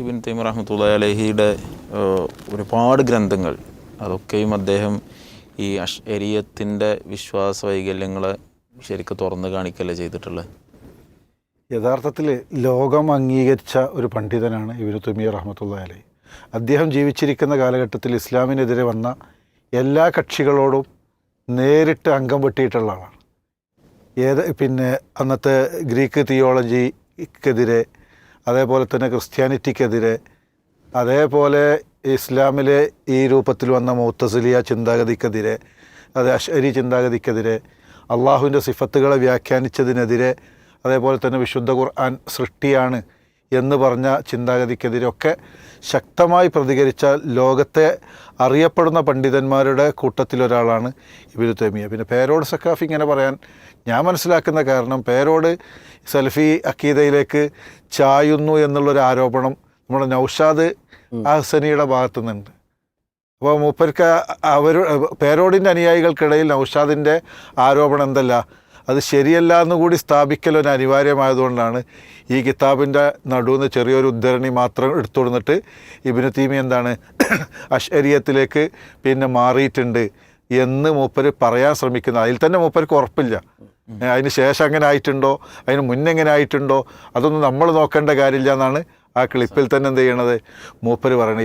ഇബിൻ തൈമർ റഹ്മത്തുള്ള അലഹിയുടെ ഒരുപാട് ഗ്രന്ഥങ്ങൾ. അതൊക്കെയും അദ്ദേഹം ഈ അഷ്അരിയത്തിന്റെ വിശ്വാസ വൈകല്യങ്ങളെ ശരിക്കും തുറന്നു കാണിക്കല്ലേ ചെയ്തിട്ടുള്ളത്? യഥാർത്ഥത്തിൽ ലോകം അംഗീകരിച്ച ഒരു പണ്ഡിതനാണ് ഇബിൻ തുമിയ റഹ്മത്തുള്ള അലഹി. അദ്ദേഹം ജീവിച്ചിരിക്കുന്ന കാലഘട്ടത്തിൽ ഇസ്ലാമിനെതിരെ വന്ന എല്ലാ കക്ഷികളോടും നേരിട്ട് അംഗം വെട്ടിയിട്ടുള്ള ആളാണ്. ഏത് പിന്നെ അന്നത്തെ ഗ്രീക്ക് തിയോളജിക്കെതിരെ അതേപോലെ തന്നെ ക്രിസ്ത്യാനിറ്റിക്കെതിരെ അതേപോലെ ഇസ്ലാമിലെ ഈ രൂപത്തിൽ വന്ന മൗത്തസലിയ ചിന്താഗതിക്കെതിരെ അത് അഷരി ചിന്താഗതിക്കെതിരെ അള്ളാഹുവിന്റെ സിഫത്തുകളെ വ്യാഖ്യാനിച്ചതിനെതിരെ അതേപോലെ തന്നെ വിശുദ്ധ ഖുർആൻ സൃഷ്ടിയാണ് എന്ന് പറഞ്ഞ ചിന്താഗതിക്കെതിരെ ഒക്കെ ശക്തമായി പ്രതികരിച്ച ലോകത്തെ അറിയപ്പെടുന്ന പണ്ഡിതന്മാരുടെ കൂട്ടത്തിലൊരാളാണ് ഇബിനു തേമിയ. പിന്നെ പേരോട് സക്കാഫി ഇങ്ങനെ പറയാൻ ഞാൻ മനസ്സിലാക്കുന്ന കാരണം പേരോട് സൽഫി അക്കീദയിലേക്ക് ചായുന്നു എന്നുള്ളൊരു ആരോപണം നമ്മുടെ നൗഷാദ് അഹ്സനിയുടെ ഭാഗത്തു നിന്നുണ്ട് അപ്പോൾ മൂപ്പർക്ക് അവർ പേരോടിന്റെ അനുയായികൾക്കിടയിൽ നൗഷാദിന്റെ ആരോപണം എന്തല്ല? അത് ശരിയല്ല എന്നുകൂടി സ്ഥാപിക്കൽ ഒരു അനിവാര്യമായതുകൊണ്ടാണ് ഈ കിതാബിന്റെ നടുവിന്ന് ചെറിയൊരു ഉദ്ധരണി മാത്രം എടുത്തു കൊടുത്തിട്ട് ഇബിന് തീമി എന്താണ് അശ്വരീയത്തിലേക്ക് പിന്നെ മാറിയിട്ടുണ്ട് എന്ന് മൂപ്പർ പറയാൻ ശ്രമിക്കുന്നത് അതിൽ തന്നെ മൂപ്പർക്ക് ഉറപ്പില്ല. അതിന് ശേഷം അങ്ങനെ ആയിട്ടുണ്ടോ? അതിന് മുന്നെങ്ങനെ ആയിട്ടുണ്ടോ? അതൊന്നും നമ്മൾ നോക്കേണ്ട കാര്യമില്ല എന്നാണ് ആ ക്ലിപ്പിൽ തന്നെ എന്ത് ചെയ്യണത്? മൂപ്പർ പറയണത്